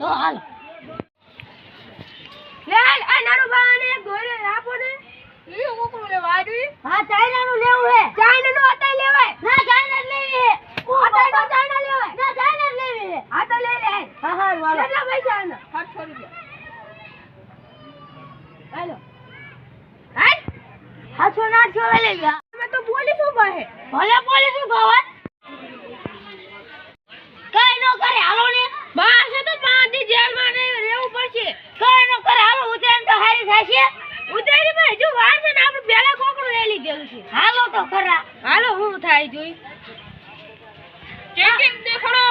હાલ. લે આ નાનું ભાને ગોરે આપો ને. ઈ કોકરો લે વાડી હા ચાઇનાનું લેવું હે. ચાઇના નું અતાઈ લેવાય? ના ચાઇના જ લેવી હે. અતાઈ નો ચાઇના લેવાય. ના ચાઇના જ લેવી હે. આ તો લઈ લે હા હા વાલો. કેટલા પૈસા આના? 800 રૂપિયા હાલો. હાલ. હાથો નાઠો લઈ લે અમે તો પોલીસ ઊભા હે. ભલે પોલીસ શું ખબર ઉતાર્યા છે? ઉતારી પણ હજુ વાર છે ને આપણે પેલા કોકડું લઈ લીધેલું છે. હાલો તો ખરા. હાલો, હું થાય જોઈ. ચેકિંગ દેખાડો.